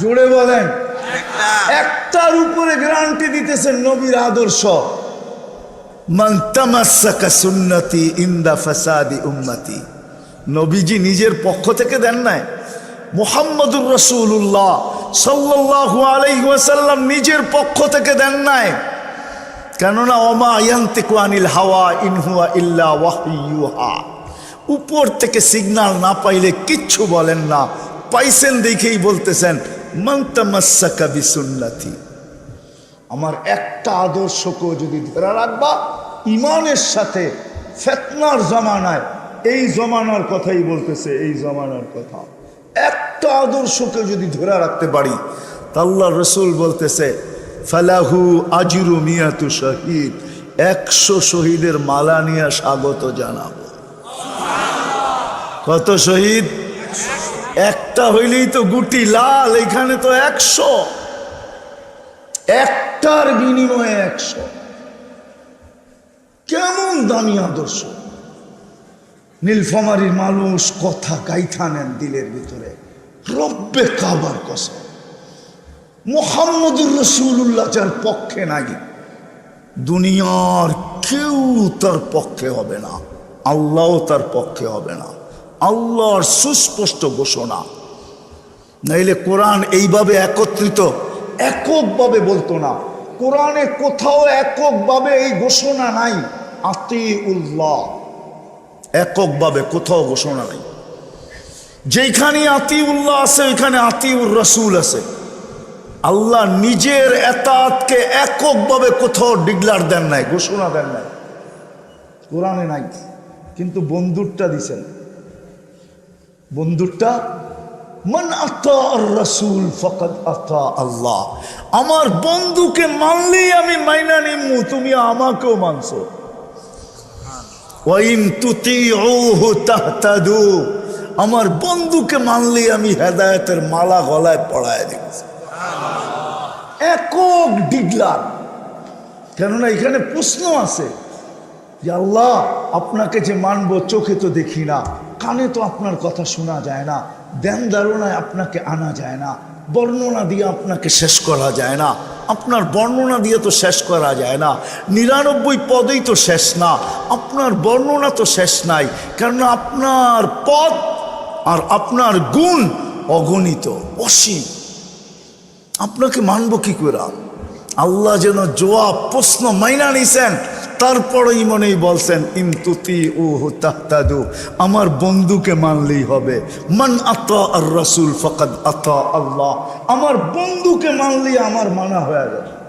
জোরে বলেন। একটার উপরে গ্যারান্টি দিতেছেন নবীর আদর্শ। সুন্নতি ইন্দা ফাসাদি উম্মতি। নবীজি নিজের পক্ষ থেকে দেন নাই। মুহাম্মদুর রসুল্লাহ সাল্লাল্লাহু আলাইহি ওয়াসাল্লাম নিজের পক্ষ থেকে দেন নাই। কেননা ওমা ইয়ান্তিকু আনিল হাওয়া ইনহুয়া ইল্লা ওয়াহইয়ুহা। উপর থেকে সিগন্যাল না পাইলে কিচ্ছু বলেন না। পাইছেন দেখেই বলতেছেন মন্তামাসাকা বিসুন্নতি। আমার একটা আদর্শকেও যদি ধরে রাখবা, ইমানের সাথে ফেতনার জমানায়, এই জমানার কথাই বলতেছে, এই জমানার কথা। একটা আদর্শকে যদি ধরে রাখতে পারি, তা আল্লাহ রসুল বলতেছে, ফালাহু আজিরু মিয়াতু শহীদ, একশো শহীদের মালা নিয়ে স্বাগত জানাব। কত শহীদ? একটা হইলেই তো গুটি লাল, এখানে তো একশো। একটার বিনিময়ে একশো। কেমন দামি আদর্শ। নীলফামারির মানুষ কথা গাইথা নেন দিলের ভিতরে। রব্বে কাবার কসম। মোহাম্মদুর রসুল্লাহ যার পক্ষে নাই, দুনিয়ার কেউ তার পক্ষে হবে না। আল্লাহ তার পক্ষে হবে না। আল্লাহর সুস্পষ্ট ঘোষণা। নাইলে কোরআন এইভাবে একত্রিত, এককভাবে বলতো না। কোরআনে কোথাও এককভাবে এই ঘোষণা নাই। আতি উল্লাহ এককভাবে কোথাও ঘোষণা নাই। যেখানে আতি উল্লাহ আছে, ওইখানে আতিউর রসুল আছে। আল্লাহ নিজের এতাতকে এককভাবে কোথাও ডিগলার দেন নাই, ঘোষণা দেন নাই। কোরআনে নাই, কিন্তু বন্ধুরটা দিছেন। বন্ধুরটা মান আতা রসুল ফকত আতা আল্লাহ। আমার বন্ধুকে মানলেই আমি মাইনা নিমু, তুমি আমাকেও মানছো। তুতি আমার বন্ধুকে মানলেই আমি হেদায়তের মালা গলায় পড়ায় দিচ্ছি একক ডিগলার কেননা এখানে প্রশ্ন আছে যে, আল্লাহ, আপনাকে যে মানবো, চোখে তো দেখি না। কানে তো আপনার কথা শোনা যায় না দেন ধারণায় আপনাকে আনা যায় না, বর্ণনা দিয়ে আপনাকে শেষ করা যায় না, আপনার বর্ণনা দিয়ে তো শেষ করা যায় না, নিরানব্বই পদেই তো শেষ না, আপনার বর্ণনা তো শেষ নাই, কেননা আপনার পদ আর আপনার গুণ অগণিত, অসীম। আপনাকে মানব কি করে? আল্লাহ যেন জোয়া প্রশ্ন মাইনা নিছেন তারপরেই মনেই বলছেন ইন্তুতি ও তাহতাদু আমার বন্ধুকে মানলেই হবে। মান আত আর রসুল ফকাদ আত আল্লাহ আমার বন্ধুকে মানলেই আমার মানা হয়ে যাবে।